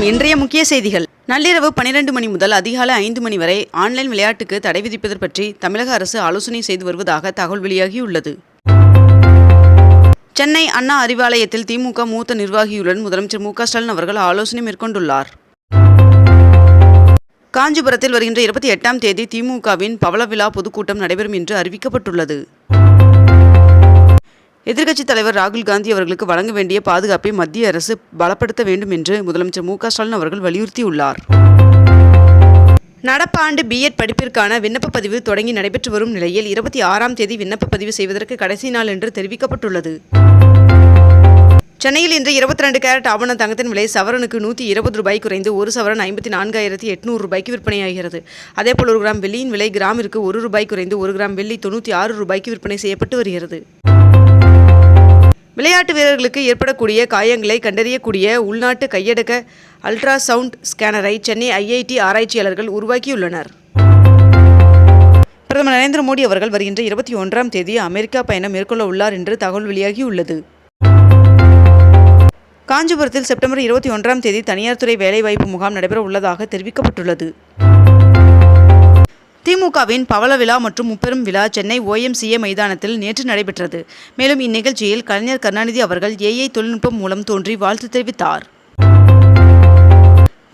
வணக்கம். இன்றைய முக்கிய செய்திகள். நள்ளிரவு பனிரெண்டு மணி முதல் அதிகாலை ஐந்து மணி வரை ஆன்லைன் விளையாட்டுக்கு தடை விதிப்பது பற்றி தமிழக அரசு ஆலோசனை செய்து வருவதாக தகவல் வெளியாகியுள்ளது. சென்னை அண்ணா அறிவாலயத்தில் திமுக மூத்த நிர்வாகியுடன் முதலமைச்சர் மு க ஸ்டாலின் அவர்கள் ஆலோசனை மேற்கொண்டுள்ளார். காஞ்சிபுரத்தில் வருகின்ற இருபத்தி எட்டாம் தேதி திமுகவின் பவள விழா பொதுக்கூட்டம் நடைபெறும் என்று அறிவிக்கப்பட்டுள்ளது. எதிர்க்கட்சித் தலைவர் ராகுல் காந்தி அவர்களுக்கு வழங்க வேண்டிய பாதுகாப்பை மத்திய அரசு பலப்படுத்த வேண்டும் என்று முதலமைச்சர் மு ஸ்டாலின் அவர்கள் வலியுறுத்தியுள்ளார். நடப்பாண்டு பிஎட் படிப்பிற்கான விண்ணப்ப பதிவு தொடங்கி நடைபெற்று வரும் நிலையில் இருபத்தி ஆறாம் தேதி விண்ணப்ப பதிவு செய்வதற்கு கடைசி நாள் என்று தெரிவிக்கப்பட்டுள்ளது. சென்னையில் இன்று இருபத்தி ரெண்டு கேரட் ஆவண தங்கத்தின் விலை சவரனுக்கு நூற்றி இருபது ரூபாய் குறைந்து ஒரு சவரன் ஐம்பத்தி நான்காயிரத்தி எட்நூறு ரூபாய்க்கு விற்பனையாகிறது. அதேபோல் ஒரு கிராம் வெள்ளியின் விலை கிராமிற்கு ஒரு ரூபாய் குறைந்து ஒரு கிராம் வெள்ளி தொண்ணூற்றி ஆறு ரூபாய்க்கு விற்பனை செய்யப்பட்டு வருகிறது. விளையாட்டு வீரர்களுக்கு ஏற்படக்கூடிய காயங்களை கண்டறியக்கூடிய உள்நாட்டு கையடக்க அல்ட்ராசவுண்ட் ஸ்கேனரை சென்னை ஐஐடி ஆராய்ச்சியாளர்கள் உருவாக்கியுள்ளனர். பிரதமர் நரேந்திர மோடி அவர்கள் வருகின்ற இருபத்தி ஒன்றாம் தேதி அமெரிக்கா பயணம் மேற்கொள்ள உள்ளார் என்று தகவல் வெளியாகியுள்ளது. காஞ்சிபுரத்தில் செப்டம்பர் இருபத்தி ஒன்றாம் தேதி தனியார் துறை வேலைவாய்ப்பு முகாம் நடைபெற உள்ளதாக தெரிவிக்கப்பட்டுள்ளது. திமுகவின் பவள விழா மற்றும் முப்பெரும் விழா சென்னை ஓஎம்சிஏ மைதானத்தில் நேற்று நடைபெற்றது. மேலும் இந்நிகழ்ச்சியில் கலைஞர் கருணாநிதி அவர்கள் ஏஐ தொழில்நுட்பம் மூலம் தோன்றி வாழ்த்து தெரிவித்தார்.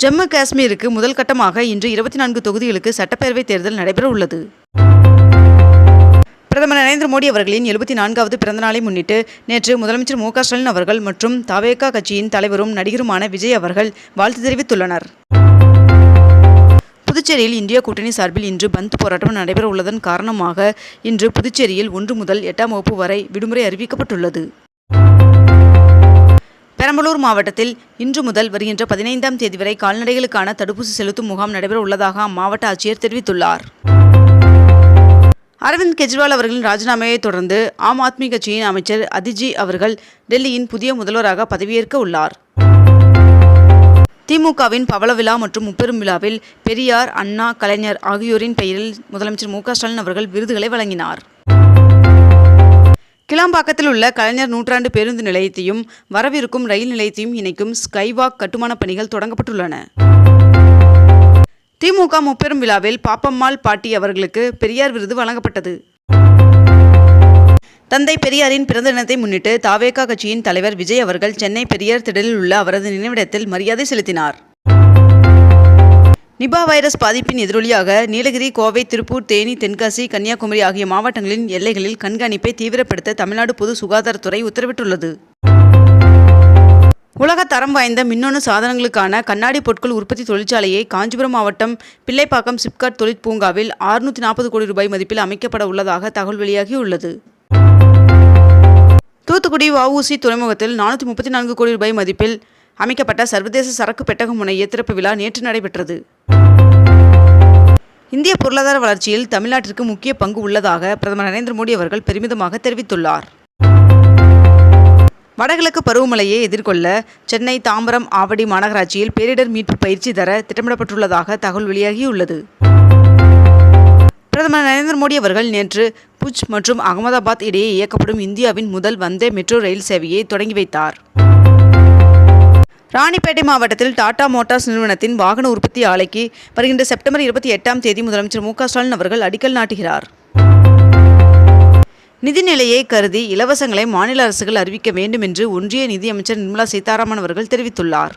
ஜம்மு காஷ்மீருக்கு முதல் கட்டமாக இன்று இருபத்தி நான்கு தொகுதிகளுக்கு சட்டப்பேரவைத் தேர்தல் நடைபெற உள்ளது. பிரதமர் நரேந்திர மோடி அவர்களின் எழுபத்தி நான்காவது பிறந்தநாளை முன்னிட்டு நேற்று முதலமைச்சர் மு க ஸ்டாலின் அவர்கள் மற்றும் தாவேகா கட்சியின் தலைவரும் நடிகருமான விஜய் அவர்கள் வாழ்த்து தெரிவித்துள்ளனர். புதுச்சேரியில் இந்தியா கூட்டணி சார்பில் இன்று பந்த் போராட்டம் நடைபெற உள்ளதன் காரணமாக இன்று புதுச்சேரியில் ஒன்று முதல் எட்டாம் வகுப்பு வரை விடுமுறை அறிவிக்கப்பட்டுள்ளது. பெரம்பலூர் மாவட்டத்தில் இன்று முதல் வருகின்ற பதினைந்தாம் தேதி வரை கால்நடைகளுக்கான தடுப்பூசி செலுத்தும் முகாம் நடைபெற உள்ளதாக அம்மாவட்ட ஆட்சியர் தெரிவித்துள்ளார். அரவிந்த் கெஜ்ரிவால் அவர்களின் ராஜினாமையை தொடர்ந்து ஆம் ஆத்மி கட்சியின் அமைச்சர் அதிஜி அவர்கள் டெல்லியின் புதிய முதல்வராக பதவியேற்க உள்ளார். திமுகவின் பவள விழா மற்றும் முப்பெரும் விழாவில் பெரியார் அண்ணா கலைஞர் ஆகியோரின் பெயரில் முதலமைச்சர் மு ஸ்டாலின் அவர்கள் விருதுகளை வழங்கினார். கிளாம்பாக்கத்தில் உள்ள கலைஞர் நூற்றாண்டு பேருந்து நிலையத்தையும் வரவிருக்கும் ரயில் நிலையத்தையும் இணைக்கும் ஸ்கைவாக் கட்டுமானப் பணிகள் தொடங்கப்பட்டுள்ளன. திமுக முப்பெரும் விழாவில் பாப்பம்மாள் பாட்டி அவர்களுக்கு பெரியார் விருது வழங்கப்பட்டது. தந்தை பெரியாரின் பிறந்த தினத்தை முன்னிட்டு தாவேகா கட்சியின் தலைவர் விஜய் அவர்கள் சென்னை பெரியார் திடலில் உள்ள அவரது நினைவிடத்தில் மரியாதை செலுத்தினார். நிபா வைரஸ் பாதிப்பின் எதிரொலியாக நீலகிரி கோவை திருப்பூர் தேனி தென்காசி கன்னியாகுமரி ஆகிய மாவட்டங்களின் எல்லைகளில் கண்காணிப்பை தீவிரப்படுத்த தமிழ்நாடு பொது சுகாதாரத்துறை உத்தரவிட்டுள்ளது. உலக தரம் வாய்ந்த மின்னணு சாதனங்களுக்கான கண்ணாடி பொருட்கள் உற்பத்தி தொழிற்சாலையை காஞ்சிபுரம் மாவட்டம் பிள்ளைப்பாக்கம் சிப்காட் தொழிற்பூங்காவில் அறுநூற்றி நாற்பது கோடி ரூபாய் மதிப்பில் அமைக்கப்பட உள்ளதாக தகவல் வெளியாகியுள்ளது. தூத்துக்குடி வஉசி துறைமுகத்தில் நானூற்றி முப்பத்தி நான்கு கோடி ரூபாய் மதிப்பில் அமைக்கப்பட்ட சர்வதேச சரக்கு பெட்டக முனைய திறப்பு விழா நேற்று நடைபெற்றது. இந்திய பொருளாதார வளர்ச்சியில் தமிழ்நாட்டிற்கு முக்கிய பங்கு உள்ளதாக பிரதமர் நரேந்திர மோடி அவர்கள் பெருமிதமாக தெரிவித்துள்ளார். வடகிழக்கு பருவமழையை எதிர்கொள்ள சென்னை தாம்பரம் ஆவடி மாநகராட்சியில் பேரிடர் மீட்பு பயிற்சி தர திட்டமிடப்பட்டுள்ளதாக தகவல் வெளியாகியுள்ளது. பிரதமர் நரேந்திர மோடி அவர்கள் நேற்று புஜ் மற்றும் அகமதாபாத் இடையே இயக்கப்படும் இந்தியாவின் முதல் வந்தே மெட்ரோ ரயில் சேவையை தொடங்கி வைத்தார். ராணிப்பேட்டை மாவட்டத்தில் டாடா மோட்டார்ஸ் நிறுவனத்தின் வாகன உற்பத்தி ஆலைக்கு வருகின்ற செப்டம்பர் இருபத்தி எட்டாம் தேதி முதலமைச்சர் மு ஸ்டாலின் அவர்கள் அடிக்கல் நாட்டுகிறார். நிதிநிலையை கருதி இலவசங்களை மாநில அரசுகள் அறிவிக்க வேண்டும் என்று ஒன்றிய நிதியமைச்சர் நிர்மலா சீதாராமன் அவர்கள் தெரிவித்துள்ளார்.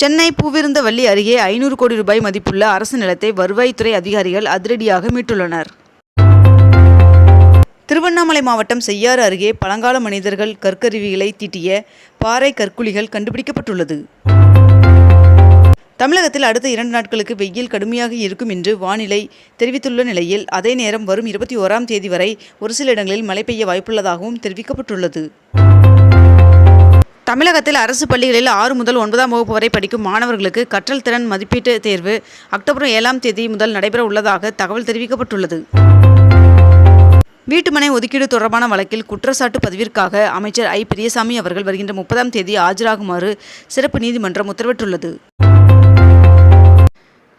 சென்னை பூவிருந்தவல்லி அருகே ஐநூறு கோடி ரூபாய் மதிப்புள்ள அரசு நிலத்தை வருவாய்த்துறை அதிகாரிகள் அதிரடியாக மீட்டுள்ளனர். திருவண்ணாமலை மாவட்டம் செய்யாறு அருகே பழங்கால மனிதர்கள் கற்கருவிகளை தீட்டிய பாறை கற்குழிகள் கண்டுபிடிக்கப்பட்டுள்ளது. தமிழகத்தில் அடுத்த இரண்டு நாட்களுக்கு வெயில் கடுமையாக இருக்கும் என்று வானிலை தெரிவித்துள்ள நிலையில் அதே நேரம் வரும் இருபத்தி ஓராம் தேதி வரை ஒரு சில இடங்களில் மழை பெய்ய வாய்ப்புள்ளதாகவும் தெரிவிக்கப்பட்டுள்ளது. தமிழகத்தில் அரசு பள்ளிகளில் ஆறு முதல் ஒன்பதாம் வகுப்பு வரை படிக்கும் மாணவர்களுக்கு கற்றல் திறன் மதிப்பீட்டு தேர்வு அக்டோபர் ஏழாம் தேதி முதல் நடைபெற உள்ளதாக தகவல் தெரிவிக்கப்பட்டுள்ளது. வீட்டுமனை ஒதுக்கீடு தொடர்பான வழக்கில் குற்றச்சாட்டு பதிவிற்காக அமைச்சர் ஐ. பிரியசாமி அவர்கள் வருகின்ற முப்பதாம் தேதி ஆஜராகுமாறு சிறப்பு நீதிமன்றம் உத்தரவிட்டுள்ளது.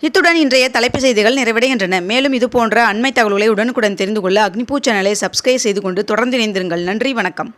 இத்துடன் இன்றைய தலைப்புச் செய்திகள் நிறைவடைகின்றன. மேலும் இதுபோன்ற அண்மை தகவல்களை உடனுக்குடன் தெரிந்து கொள்ள அக்னிபூ சேனலை சப்ஸ்கிரைப் செய்து கொண்டு தொடர்ந்து இணைந்திருங்கள். நன்றி வணக்கம்.